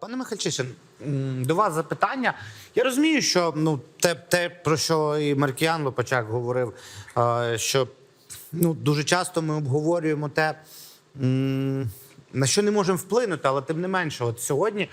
Пане Михальчишин, до вас запитання. Я розумію, що ну те, те про що і Маркіян Лопачак говорив, що ну дуже часто ми обговорюємо те, на що не можемо вплинути, але тим не менше, от сьогодні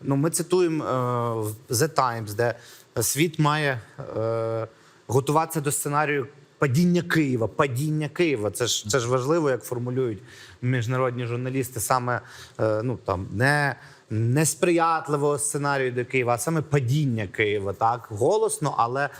ну ми цитуємо е, The Times, де світ має е, готуватися до сценарію. Падіння Києва, падіння Києва. Це ж це ж важливо, як формулюють міжнародні журналісти, саме е, ну там не несприятливого сценарію до Києва, а саме падіння Києва. Так голосно, але, е,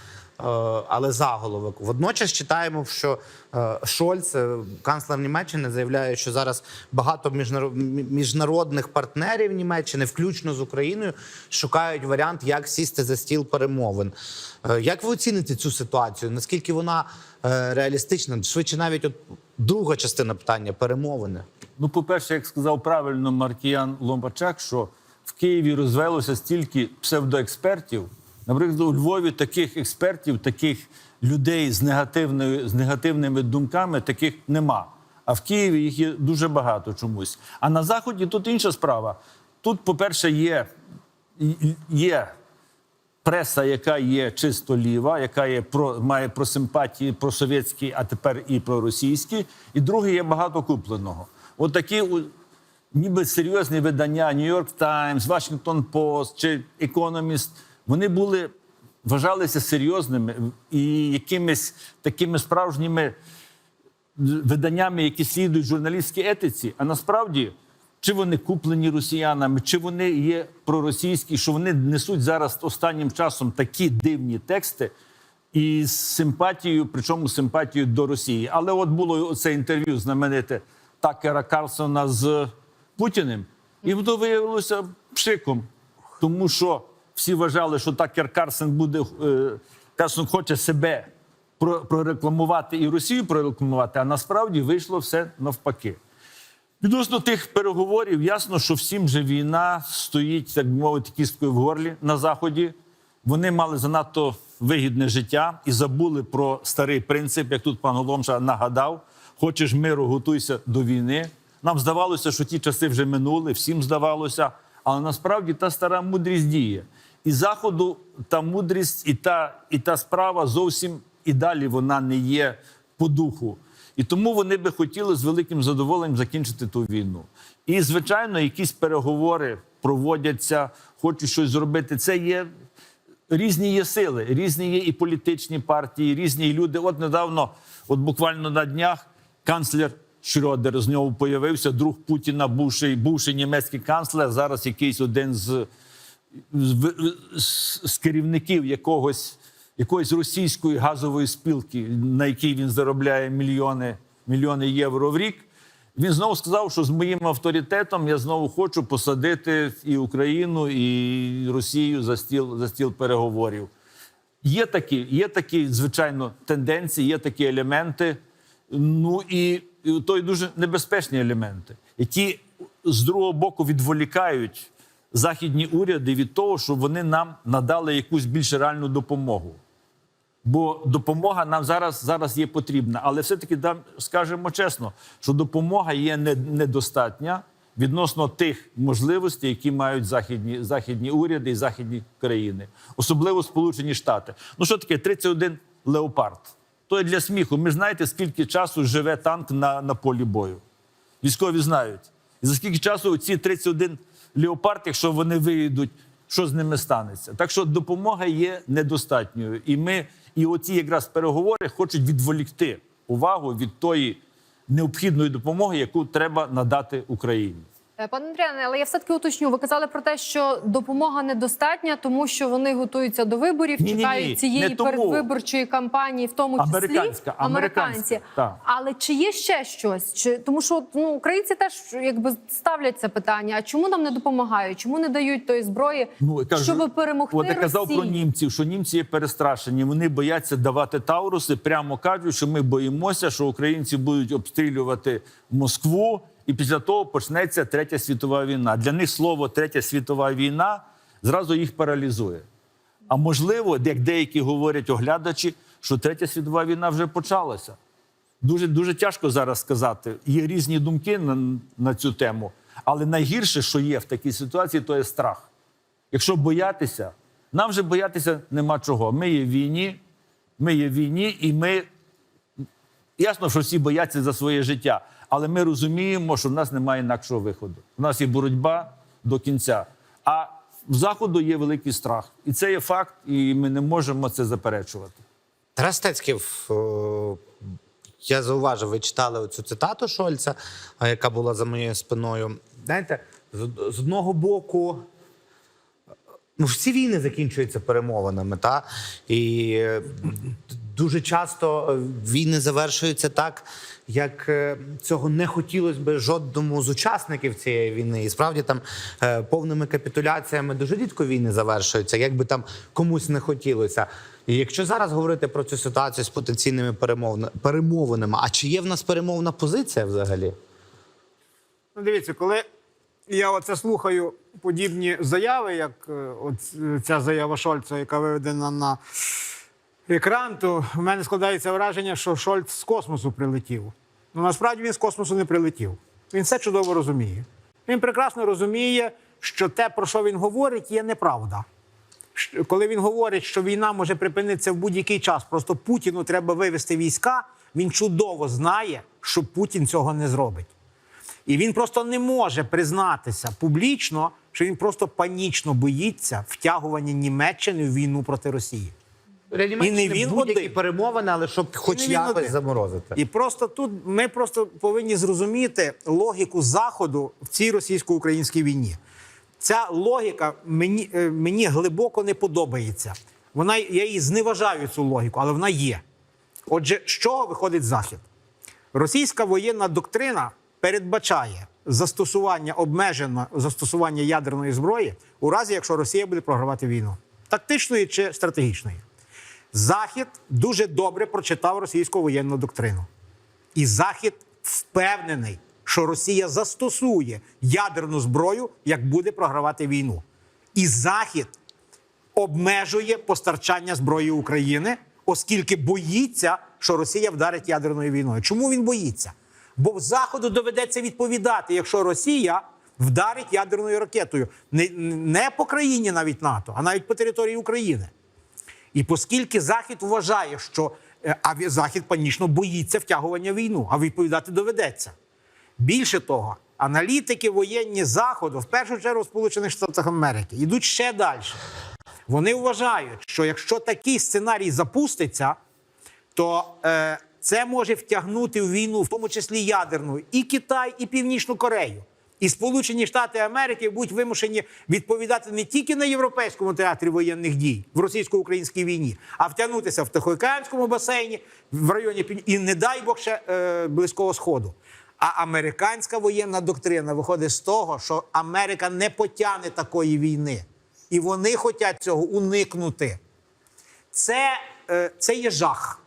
але заголовок. Водночас читаємо, що е, Шольц, е, канцлер Німеччини, заявляє, що зараз багато міжнаро- міжнародних партнерів Німеччини, включно з Україною, шукають варіант, як сісти за стіл перемовин. Як ви оціните цю ситуацію? Наскільки вона реалістична? Швидше, навіть от друга частина питання перемовини. Ну, по-перше, як сказав правильно Маркіян Ломбачак, що в Києві розвелося стільки псевдоекспертів. Наприклад, у Львові таких експертів, таких людей з з негативними думками, таких нема. А в Києві їх є дуже багато чомусь. А на заході тут інша справа. Тут, по-перше, є, є преса, яка є чисто ліва, яка є про має про симпатії про совєтські, а тепер і про російські. І друге є багато купленого. От такі ніби серйозні видання York Times, Washington Post чи Economist, вони були вважалися серйозними і якимись такими справжніми виданнями, які слідують журналістській етиці, а насправді. Чи вони куплені росіянами, чи вони є проросійські, що вони несуть зараз останнім часом такі дивні тексти і з симпатією, причому симпатією до Росії. Але от було це інтерв'ю знамените Такера Карлсона з Путіним, і воно виявилося пшиком, тому що всі вважали, що Такер Карлсон буде е, Карлсон хоче себе прорекламувати і Росію прорекламувати, а насправді вийшло все навпаки. Відносно тих переговорів, ясно, що всім же війна стоїть, так би мовити, кісткою в горлі на заході. Вони мали занадто вигідне життя і забули про старий принцип, як тут пан Голомша нагадав: хочеш миру, готуйся до війни. Нам здавалося, що ті часи вже минули, всім здавалося, але насправді та стара мудрість діє. І заходу та мудрість, і та, і та справа зовсім і далі вона не є по духу. І тому вони би хотіли з великим задоволенням закінчити ту війну. І, звичайно, якісь переговори проводяться, хочуть щось зробити. Це є різні є сили, різні є і політичні партії, різні люди. От недавно, от буквально на днях, канцлер з нього появився, друг Путіна, бувший, бувший німецький канцлер, зараз якийсь один з з, з, з керівників якогось, якоїсь російської газової спілки, на якій він заробляє мільйони, мільйони євро в рік. Він знову сказав, що з моїм авторитетом я знову хочу посадити і Україну, і Росію за стіл, за стіл переговорів. Є такі, є такі, звичайно, тенденції, є такі елементи. Ну і, то й дуже небезпечні елементи, які з другого боку відволікають західні уряди від того, щоб вони нам надали якусь більш реальну допомогу. Бо допомога нам зараз, зараз є потрібна. Але все-таки скажемо чесно, що допомога є не- недостатня відносно тих можливостей, які мають західні, західні уряди і західні країни, особливо Сполучені Штати. Ну що таке 31 леопард? То для сміху. Ми знаєте, скільки часу живе танк на, на полі бою. Військові знають. І за скільки часу ці 31 леопард, якщо вони виїдуть, що з ними станеться? Так що допомога є недостатньою. І ми, і оці якраз переговори хочуть відволікти увагу від тої необхідної допомоги, яку треба надати Україні. Е, Пане Андріане, але я все таки уточню. Ви казали про те, що допомога недостатня, тому що вони готуються до виборів, Ні-ні-ні, цієї не тому. передвиборчої кампанії, в тому числі Американська, американська, так. Але чи є ще щось? Чи тому, що ну українці теж якби ставлять це питання? А чому нам не допомагають? Чому не дають тої зброї, Ну, я кажу, щоб перемогти От я казав Росії? про німців, що німці є перестрашені. Вони бояться давати тауруси. Прямо кажуть, що ми боїмося, що українці будуть обстрілювати Москву, і після того почнеться третя світова війна. Для них слово третя світова війна зразу їх паралізує. А можливо, як деякі говорять оглядачі, що третя світова війна вже почалася. Дуже дуже тяжко зараз сказати. Є різні думки на, на цю тему. Але найгірше, що є в такій ситуації, то є страх. Якщо боятися, нам вже боятися нема чого. Ми є в війні, ми є в війні, і ми ясно, що всі бояться за своє життя, але ми розуміємо, що в нас немає інакшого виходу. У нас є боротьба до кінця. А в заходу є великий страх, і це є факт, і ми не можемо це заперечувати. Тарас Стецьків, о, я зауважив, ви читали оцю цитату Шольца, яка була за моєю спиною. Знаєте, з, з одного боку, ну, всі війни закінчуються перемовинами, та? і е, дуже часто е, війни завершуються так, як е, цього не хотілося би жодному з учасників цієї війни. І справді там е, повними капітуляціями дуже рідко війни завершуються, як би там комусь не хотілося. І якщо зараз говорити про цю ситуацію з потенційними перемовинами, а чи є в нас перемовна позиція взагалі? Ну, дивіться, коли я оце слухаю подібні заяви, як ця заява Шольца, яка виведена на екран, то в мене складається враження, що Шольц з космосу прилетів. Ну насправді він з космосу не прилетів. Він все чудово розуміє. Він прекрасно розуміє, що те, про що він говорить, є неправда. Коли він говорить, що війна може припинитися в будь-який час, просто Путіну треба вивести війська, він чудово знає, що Путін цього не зробить. І він просто не може признатися публічно, що він просто панічно боїться втягування Німеччини в війну проти Росії. І не він будь-які перемовини, але щоб хоч якось заморозити. І просто тут ми просто повинні зрозуміти логіку Заходу в цій російсько-українській війні. Ця логіка мені, е, мені глибоко не подобається. Вона я її зневажаю цю логіку, але вона є. Отже, з чого виходить захід? Російська воєнна доктрина передбачає застосування обмежене застосування ядерної зброї у разі, якщо Росія буде програвати війну, тактичної чи стратегічної. Захід дуже добре прочитав російську воєнну доктрину. І Захід впевнений, що Росія застосує ядерну зброю, як буде програвати війну. І Захід обмежує постачання зброї України, оскільки боїться, що Росія вдарить ядерною війною. Чому він боїться? Бо Заходу доведеться відповідати, якщо Росія вдарить ядерною ракетою не, по країні навіть НАТО, а навіть по території України. І оскільки Захід вважає, що е, а Захід панічно боїться втягування в війну, а відповідати доведеться. Більше того, аналітики воєнні Заходу, в першу чергу Сполучених Штатах Америки, йдуть ще далі. Вони вважають, що якщо такий сценарій запуститься, то е, це може втягнути в війну, в тому числі ядерну, і Китай, і Північну Корею. І Сполучені Штати Америки будуть вимушені відповідати не тільки на європейському театрі воєнних дій в російсько-українській війні, а втягнутися в Тихоокеанському басейні, в районі і не дай Бог ще е, Близького Сходу. А американська воєнна доктрина виходить з того, що Америка не потягне такої війни, і вони хочуть цього уникнути. Це, е, це є жах.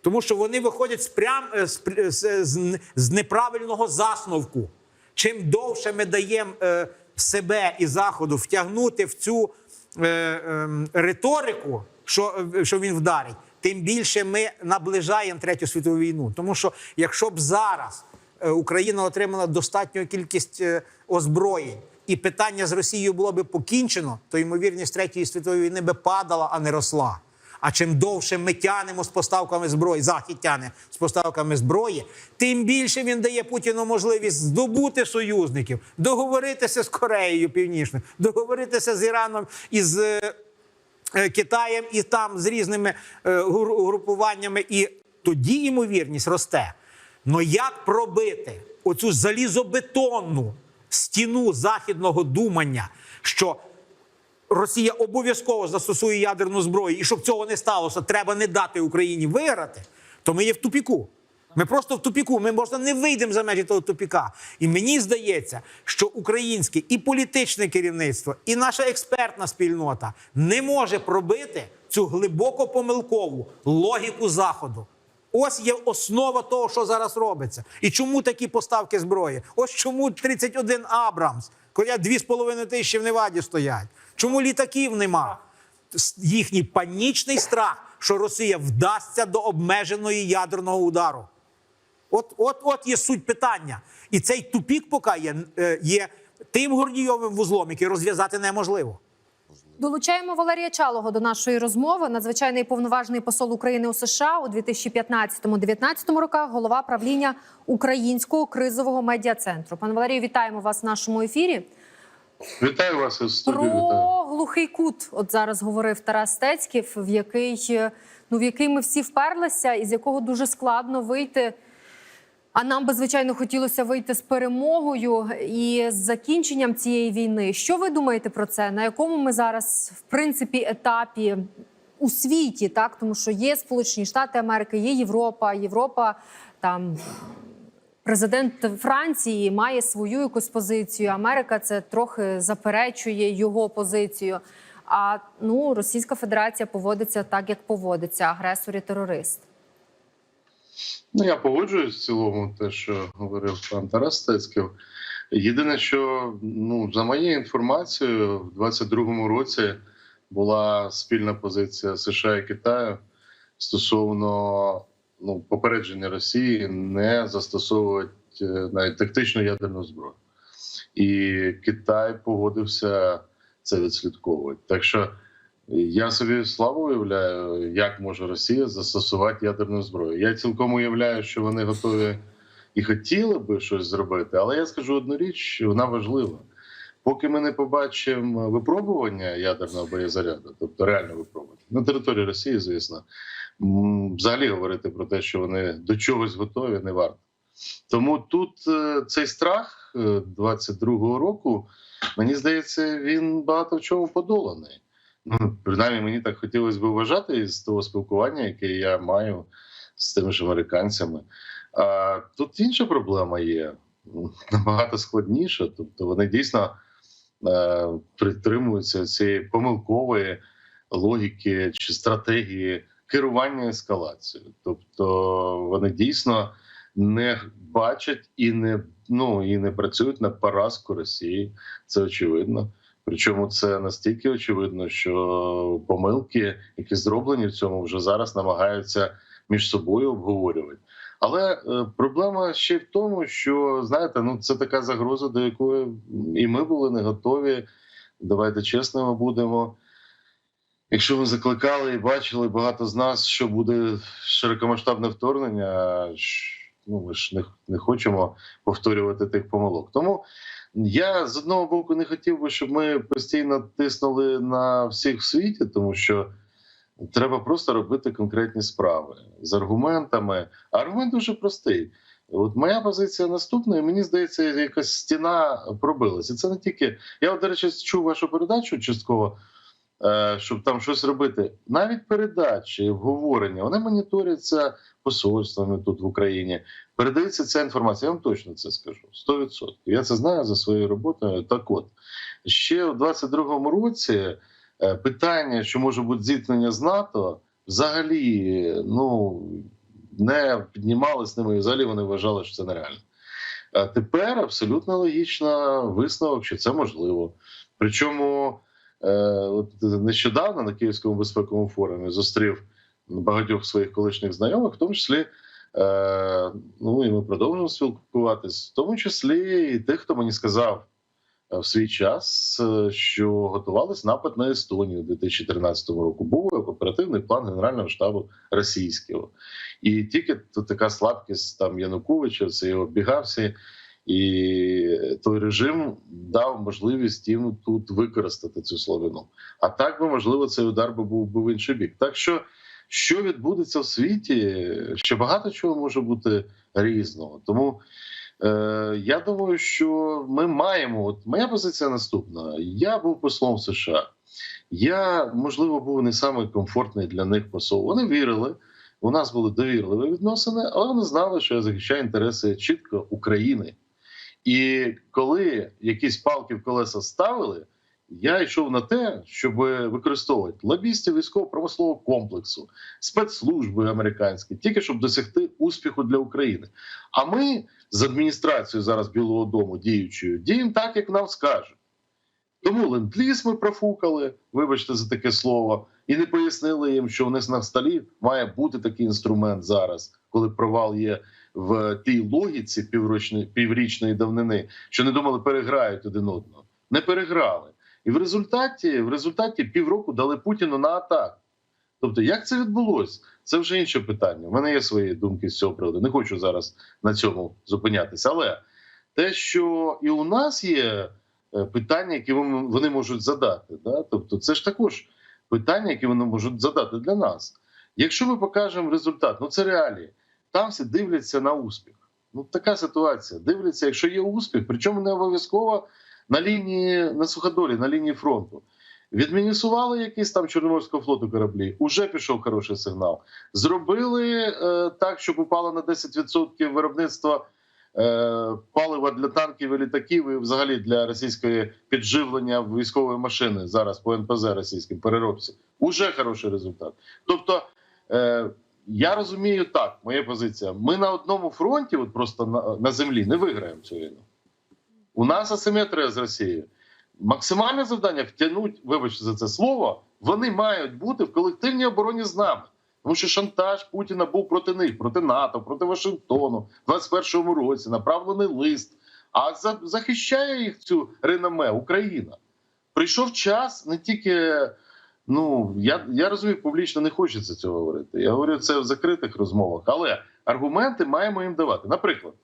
Тому що вони виходять з, прям, е, з, з, з неправильного засновку. Чим довше ми даємо е, себе і Заходу втягнути в цю е, е, риторику, що, е, що він вдарить, тим більше ми наближаємо Третю світову війну. Тому що якщо б зараз е, Україна отримала достатню кількість е, озброєнь, і питання з Росією було би покінчено, то ймовірність Третьої світової війни би падала, а не росла. А чим довше ми тянемо з поставками зброї, захід тяне з поставками зброї, тим більше він дає Путіну можливість здобути союзників, договоритися з Кореєю Північною, договоритися з Іраном і з е, е, Китаєм, і там з різними е, групуваннями. І тоді ймовірність росте. Но як пробити оцю залізобетонну стіну західного думання, що Росія обов'язково застосує ядерну зброю, і щоб цього не сталося, треба не дати Україні виграти, то ми є в тупіку. Ми просто в тупіку. Ми можна не вийдемо за межі того тупіка. І мені здається, що українське і політичне керівництво, і наша експертна спільнота не може пробити цю глибоко помилкову логіку заходу. Ось є основа того, що зараз робиться. І чому такі поставки зброї? Ось чому 31 Абрамс, коли 2,5 тисячі в Неваді стоять. Чому літаків нема? Їхній панічний страх, що Росія вдасться до обмеженої ядерного удару. От, от, от є суть питання. І цей тупік поки є, е, є тим горнійовим вузлом, який розв'язати неможливо. Долучаємо Валерія Чалого до нашої розмови. Надзвичайний повноважний посол України у США у 2015-2019 роках. Голова правління Українського кризового медіа-центру. Пане Валерію, вітаємо вас в нашому ефірі. Вітаю вас із студії. Про глухий кут, от зараз говорив Тарас Стецьків, в який ну в який ми всі вперлися, і з якого дуже складно вийти. А нам би звичайно хотілося вийти з перемогою і з закінченням цієї війни. Що ви думаєте про це? На якому ми зараз, в принципі, етапі у світі? Так, тому що є Сполучені Штати Америки, є Європа, Європа там Президент Франції має свою якусь позицію. Америка це трохи заперечує його позицію. А ну Російська Федерація поводиться так, як поводиться. Агресор і терорист. Ну, я погоджуюсь в цілому, те, що говорив пан Тарас Стецьків. Єдине, що ну, за моєю інформацією, в 22-му році була спільна позиція США і Китаю стосовно ну, попередження Росії не застосовувати е, навіть тактичну ядерну зброю. І Китай погодився це відслідковувати. Так що я собі слабо уявляю, як може Росія застосувати ядерну зброю. Я цілком уявляю, що вони готові і хотіли би щось зробити, але я скажу одну річ, вона важлива. Поки ми не побачимо випробування ядерного боєзаряду, тобто реальне випробування на території Росії, звісно, взагалі говорити про те, що вони до чогось готові, не варто. Тому тут е, цей страх е, 22-го року, мені здається, він багато в чому подоланий. Ну, принаймні, мені так хотілося б вважати із того спілкування, яке я маю з тими ж американцями. А тут інша проблема є набагато складніша. Тобто вони дійсно е, притримуються цієї помилкової логіки чи стратегії керування ескалацією. Тобто вони дійсно не бачать і не ну і не працюють на поразку Росії. Це очевидно. Причому це настільки очевидно, що помилки, які зроблені в цьому, вже зараз намагаються між собою обговорювати. Але е, проблема ще в тому, що знаєте, ну це така загроза, до якої і ми були не готові. Давайте чесними будемо. Якщо ми закликали і бачили багато з нас, що буде широкомасштабне вторгнення, ну ми ж не, не хочемо повторювати тих помилок. Тому я з одного боку не хотів би, щоб ми постійно тиснули на всіх в світі, тому що треба просто робити конкретні справи з аргументами. А аргумент дуже простий. От моя позиція наступна, і мені здається, якась стіна пробилася. Це не тільки я, до речі, чув вашу передачу частково, щоб там щось робити. Навіть передачі, обговорення, вони моніторяться посольствами тут в Україні. Передається ця інформація. Я вам точно це скажу. 100%. Я це знаю за своєю роботою. Так от ще у 22-му році е, питання, що може бути зіткнення з НАТО, взагалі ну не піднімали з ними, і взагалі вони вважали, що це нереально. А тепер абсолютно логічно висновок, що це можливо. Причому е, от нещодавно на Київському безпековому форумі зустрів багатьох своїх колишніх знайомих, в тому числі. Е, ну і ми продовжуємо спілкуватись, в тому числі і тих, хто мені сказав е, в свій час, е, що готувались напад на Естонію у 2013 року. Був оперативний план Генерального штабу російського, і тільки така слабкість там Януковича, це його бігався, і той режим дав можливість їм тут використати цю славину. А так би можливо цей удар би був би в інший бік. Так що що відбудеться в світі, ще багато чого може бути різного. Тому е, я думаю, що ми маємо. От моя позиція наступна: я був послом США. Я, можливо, був не самий комфортний для них посол. Вони вірили. У нас були довірливі відносини, але вони знали, що я захищаю інтереси чітко України. І коли якісь палки в колеса ставили, я йшов на те, щоб використовувати лобістів військово-промислового комплексу, спецслужби американські, тільки щоб досягти успіху для України. А ми з адміністрацією зараз Білого Дому діючою діємо так, як нам скажуть. Тому ленд-ліз ми профукали, вибачте за таке слово, і не пояснили їм, що у них на столі має бути такий інструмент зараз, коли провал є в тій логіці піврічної піврічної давнини, що не думали, переграють один одного. Не переграли. І в результаті, в результаті півроку дали Путіну на атаку. Тобто, як це відбулося? Це вже інше питання. У мене є свої думки з цього приводу. Не хочу зараз на цьому зупинятися. Але те, що і у нас є е, питання, які вони вони можуть задати, да? тобто, це ж також питання, які вони можуть задати для нас. Якщо ми покажемо результат, ну це реалії. Там всі дивляться на успіх. Ну така ситуація. Дивляться, якщо є успіх, причому не обов'язково на лінії на суходолі, на лінії фронту. Відмінісували якісь там Чорноморського флоту кораблі, уже пішов хороший сигнал. Зробили е, так, щоб упало на 10% виробництва е, палива для танків і літаків, і взагалі для російської підживлення військової машини зараз по НПЗ російським переробці. Уже хороший результат. Тобто, е, я розумію так, моя позиція. Ми на одному фронті, от просто на, на землі, не виграємо цю війну. У нас асиметрія з Росією. Максимальне завдання втягнути, вибачте за це слово, вони мають бути в колективній обороні з нами. Тому що шантаж Путіна був проти них, проти НАТО, проти Вашингтону в 21-му році, направлений лист. А за, захищає їх цю реноме Україна. Прийшов час не тільки. Ну я, я розумію, публічно не хочеться цього говорити. Я говорю це в закритих розмовах, але аргументи маємо їм давати. Наприклад,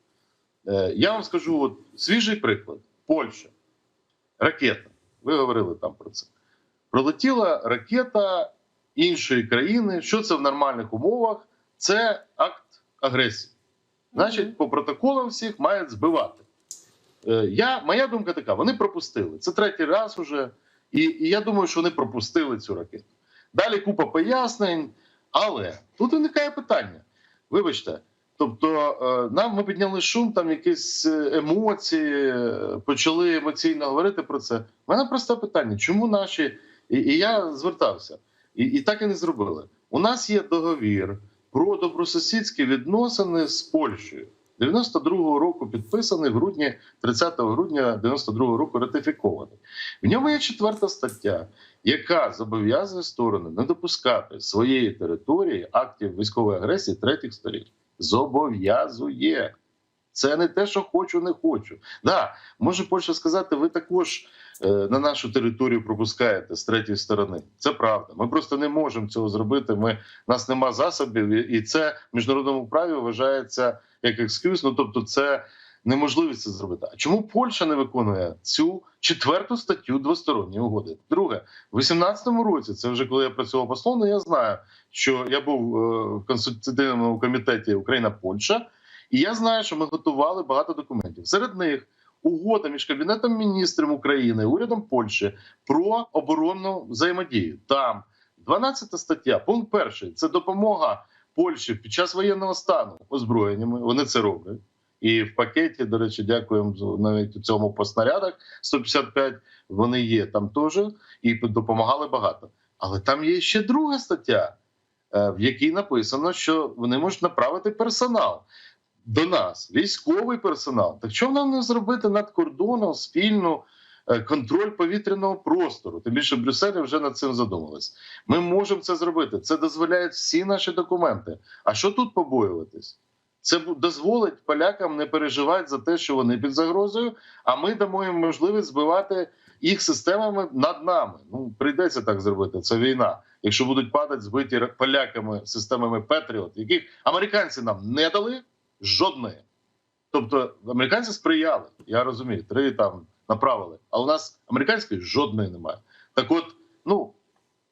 е, я вам скажу от, свіжий приклад: Польща, ракета. Ви говорили там про це. Пролетіла ракета іншої країни. Що це в нормальних умовах? Це акт агресії. Значить, по протоколам всіх мають збивати. Е, Я, моя думка така: вони пропустили. Це третій раз уже. І, і я думаю, що вони пропустили цю ракету. Далі купа пояснень. Але тут виникає питання. Вибачте, тобто е, нам ми підняли шум, там якісь е, емоції, почали емоційно говорити про це. У мене просте питання: чому наші. І, і я звертався, і, і так і не зробили. У нас є договір про добросусідські відносини з Польщею. 92-го року підписаний в грудні 30 грудня 92-го року ратифікований. В ньому є четверта стаття, яка зобов'язує сторони не допускати своєї території актів військової агресії третіх сторін. Зобов'язує. Це не те, що хочу, не хочу. Да, може Польща сказати, ви також на нашу територію пропускаєте з третьої сторони. Це правда. Ми просто не можемо цього зробити. Ми нас нема засобів, і- це в міжнародному праві вважається як екскюз. Ну тобто, це неможливість це зробити. А чому Польща не виконує цю четверту статтю двосторонньої угоди? Друге, в 18-му році, це вже коли я працював послом, ну, я знаю, що я був е, в консультативному комітеті Україна Польща. І я знаю, що ми готували багато документів. Серед них угода між кабінетом міністрів України урядом Польщі про оборонну взаємодію. Там 12 стаття, пункт перший це допомога Польщі під час воєнного стану озброєннями. Вони це роблять. І в пакеті, до речі, дякуємо навіть у цьому по снарядах 155, Вони є там теж і допомагали багато. Але там є ще друга стаття, е, в якій написано, що вони можуть направити персонал до нас, військовий персонал. Так чому нам не зробити над кордоном спільну е, контроль повітряного простору? Тим більше в Брюсселі вже над цим задумались. Ми можемо це зробити. Це дозволяють всі наші документи. А що тут побоюватись? Це дозволить полякам не переживати за те, що вони під загрозою, а ми дамо їм можливість збивати їх системами над нами. Ну прийдеться так зробити. Це війна. Якщо будуть падати збиті поляками системами Петріот, яких американці нам не дали жодної. Тобто американці сприяли, я розумію, три там направили. А у нас американської жодної немає. Так от, ну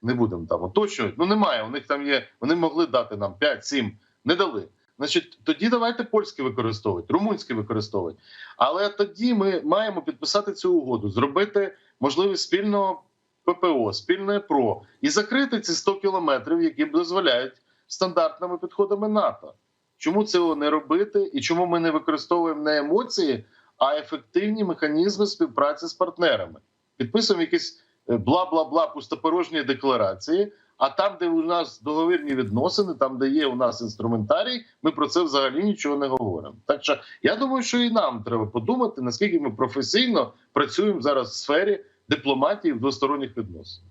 не будемо там уточнювати. Ну немає. У них там є. Вони могли дати нам 5-7, не дали. Значить, тоді давайте польське використовувати, румунське використовувати. Але тоді ми маємо підписати цю угоду, зробити можливість спільного ППО, спільне ПРО і закрити ці 100 кілометрів, які дозволяють стандартними підходами НАТО. Чому цього не робити, і чому ми не використовуємо не емоції, а ефективні механізми співпраці з партнерами? Підписуємо якісь е, бла-бла-бла пустопорожні декларації. А там, де у нас договірні відносини, там де є у нас інструментарій, ми про це взагалі нічого не говоримо. Так що я думаю, що і нам треба подумати, наскільки ми професійно працюємо зараз в сфері дипломатії в двосторонніх відносин.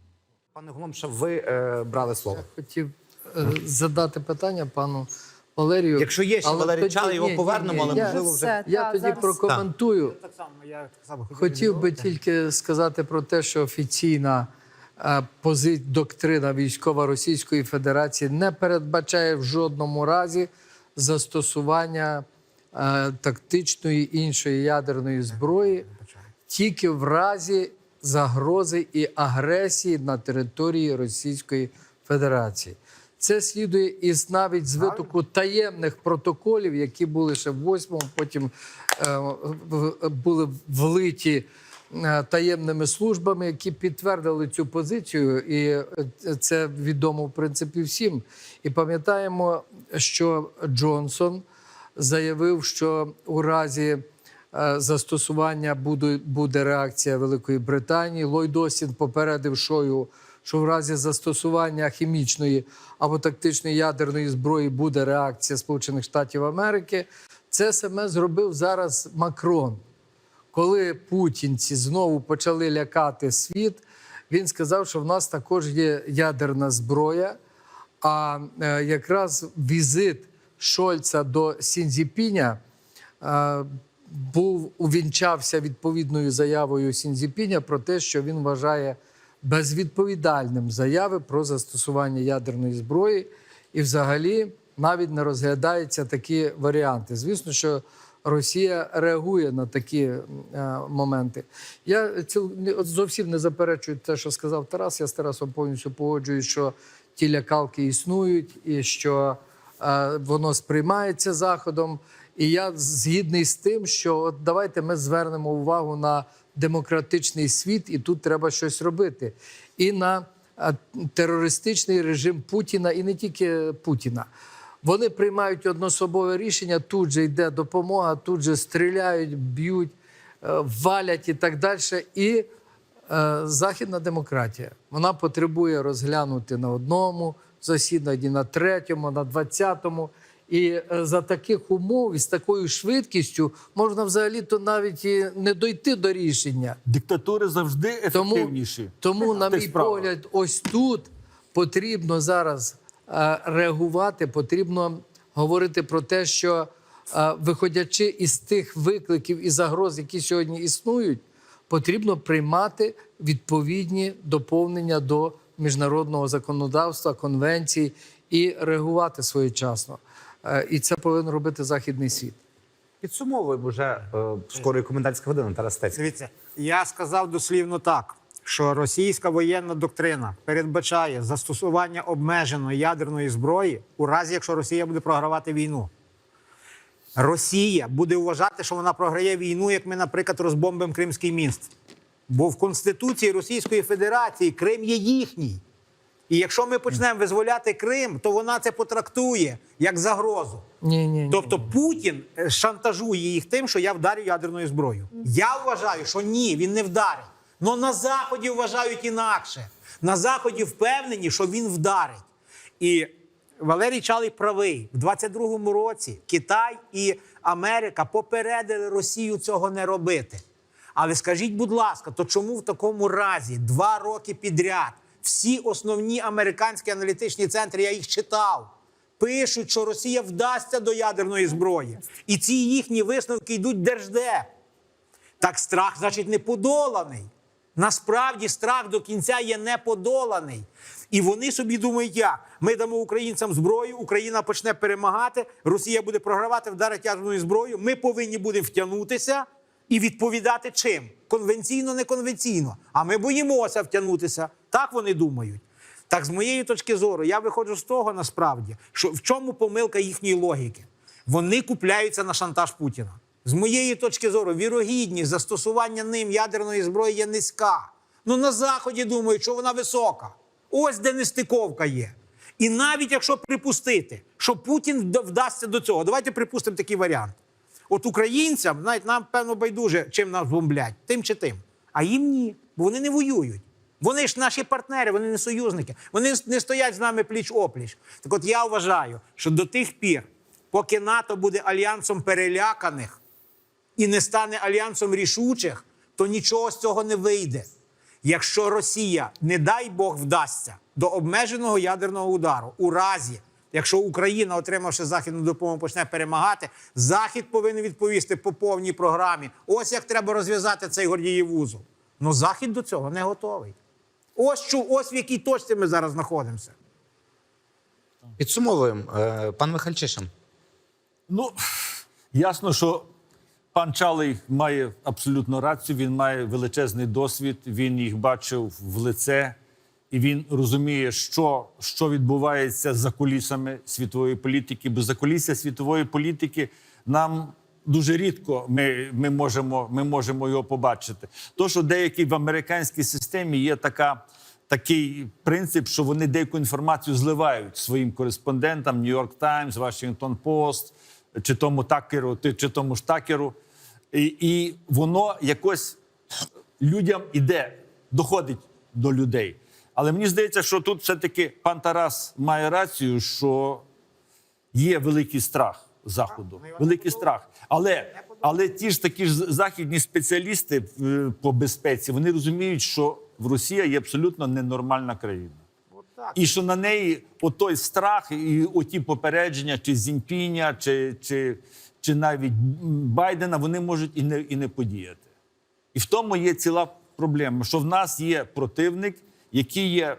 Пане Голомша, ви е, брали слово. Я хотів е, задати питання пану Валерію, Якщо є ще але Валерій тоді- його повернемо, але можливо вже. Я тоді прокоментую. Так само я Хотів би тільки сказати про те, що офіційна е, пози- доктрина військова Російської Федерації не передбачає в жодному разі застосування е, тактичної іншої ядерної зброї тільки в разі загрози і агресії на території Російської Федерації. Це слідує із навіть з витоку таємних протоколів, які були ще в восьмому, потім е, були влиті е, таємними службами, які підтвердили цю позицію, і е, це відомо в принципі всім. І пам'ятаємо, що Джонсон заявив, що у разі застосування буде, буде реакція Великої Британії. Ллойд Остін попередив Шою, що в разі застосування хімічної або тактичної ядерної зброї буде реакція Сполучених Штатів Америки. Це саме зробив зараз Макрон. Коли путінці знову почали лякати світ, він сказав, що в нас також є ядерна зброя. А е, якраз візит Шольца до Сінзіпіня е, був увінчався відповідною заявою Сінзіпіня про те, що він вважає безвідповідальним заяви про застосування ядерної зброї, і взагалі навіть не розглядаються такі варіанти. Звісно, що Росія реагує на такі е, моменти. Я ціл, зовсім не заперечую те, що сказав Тарас. Я з Тарасом повністю погоджуюсь, що ті лякалки існують і що е, воно сприймається заходом. І я згідний з тим, що от давайте ми звернемо увагу на демократичний світ, і тут треба щось робити. І на терористичний режим Путіна, і не тільки Путіна. Вони приймають однособове рішення, тут же йде допомога, тут же стріляють, б'ють, е, валять і так далі. І е, західна демократія вона потребує розглянути на одному засіданні, на третьому, на двадцятому. І е, за таких умов і з такою швидкістю можна взагалі-то навіть і не дойти до рішення. Диктатури завжди Тому, ефективніші. тому на мій справах. погляд, ось тут потрібно зараз е, реагувати, потрібно говорити про те, що е, виходячи із тих викликів і загроз, які сьогодні існують, потрібно приймати відповідні доповнення до міжнародного законодавства, конвенцій і реагувати своєчасно. Е, І це повинен робити західний світ. Підсумовуємо вже е, скоро комендантська година Тарас Стецький. Дивіться, я сказав дослівно так, що російська воєнна доктрина передбачає застосування обмеженої ядерної зброї у разі, якщо Росія буде програвати війну. Росія буде вважати, що вона програє війну, як ми, наприклад, розбомбимо Кримський міст. Бо в Конституції Російської Федерації Крим є їхній. І якщо ми почнемо визволяти Крим, то вона це потрактує як загрозу. Ні, ні, ні. Тобто Путін е, шантажує їх тим, що я вдарю ядерною зброєю. Я вважаю, що ні, він не вдарить. Но на Заході вважають інакше. На Заході впевнені, що він вдарить. І Валерій Чалий правий. В 22-му році Китай і Америка попередили Росію цього не робити. Але скажіть, будь ласка, то чому в такому разі два роки підряд всі основні американські аналітичні центри, я їх читав, пишуть, що Росія вдасться до ядерної зброї. І ці їхні висновки йдуть держдеп. Так страх, значить, не подоланий. Насправді страх до кінця є не подоланий. І вони собі думають, як ми дамо українцям зброю, Україна почне перемагати, Росія буде програвати, вдарить ядерною зброєю. Ми повинні будемо втягнутися і відповідати чим? Конвенційно, неконвенційно. А ми боїмося втягнутися. Так вони думають. Так, з моєї точки зору, я виходжу з того насправді, що в чому помилка їхньої логіки? Вони купляються на шантаж Путіна. З моєї точки зору, вірогідність застосування ним ядерної зброї є низька. Ну на Заході думають, що вона висока. Ось де нестиковка є. І навіть якщо припустити, що Путін вда- вдасться до цього, давайте припустимо такий варіант. От українцям, навіть нам певно байдуже, чим нас бомблять, тим чи тим. А їм ні, бо вони не воюють. Вони ж наші партнери, вони не союзники. Вони не стоять з нами пліч опліч. Так от я вважаю, що до тих пір, поки НАТО буде альянсом переляканих і не стане альянсом рішучих, то нічого з цього не вийде. Якщо Росія, не дай Бог, вдасться до обмеженого ядерного удару у разі Якщо Україна, отримавши західну допомогу, почне перемагати, Захід повинен відповісти по повній програмі. Ось як треба розв'язати цей Гордіїв вузол. Ну Захід до цього не готовий. Ось що, ось в якій точці ми зараз знаходимося. Підсумовуємо, Е, пан Михальчишин. Ну, ясно, що пан Чалий має абсолютно рацію. Він має величезний досвід, він їх бачив в лице, і він розуміє, що, що відбувається за кулісами світової політики. Бо за кулісся світової політики нам дуже рідко ми, ми, можемо, ми можемо його побачити. То, що деякі в американській системі є така. Такий принцип, що вони деяку інформацію зливають своїм кореспондентам Нью-Йорк Таймс, Вашингтон Пост, чи тому такеру, чи тому ж такеру. І, і воно якось людям іде, доходить до людей. Але мені здається, що тут все-таки пан Тарас має рацію, що є великий страх заходу, великий страх. Але, але ті ж такі ж західні спеціалісти е, по безпеці вони розуміють, що в Росія є абсолютно ненормальна країна. І що на неї отой страх і оті попередження, чи Зіньпіня, чи, чи, чи навіть Байдена, вони можуть і не, і не подіяти. І в тому є ціла проблема, що в нас є противник, який є,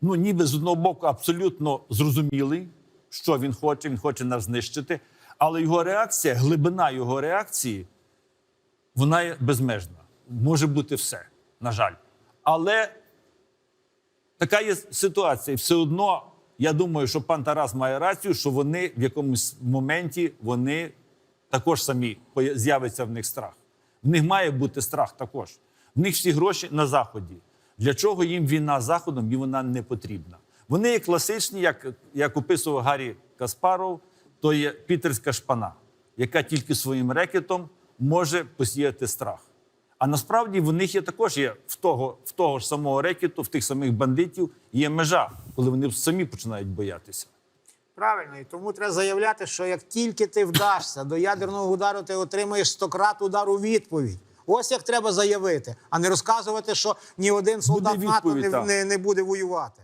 ну ніби з одного боку абсолютно зрозумілий, що він хоче, він хоче нас знищити, але його реакція, глибина його реакції, вона є безмежна. Може бути все, на жаль. Але така є ситуація. І все одно, я думаю, що пан Тарас має рацію, що вони в якомусь моменті вони також самі з'явиться в них страх. В них має бути страх також. В них всі гроші на заході. Для чого їм війна з заходом? Їм вона не потрібна. Вони є класичні, як, як описував Гаррі Каспаров, то є пітерська шпана, яка тільки своїм рекетом може посіяти страх. А насправді в них є також є в того, в того ж самого рекету, в тих самих бандитів є межа, коли вони самі починають боятися. Правильно, і тому треба заявляти, що як тільки ти вдашся до ядерного удару, ти отримаєш стократ удар у відповідь. Ось як треба заявити, а не розказувати, що ні один солдат НАТО відповідь, не, не, не буде воювати.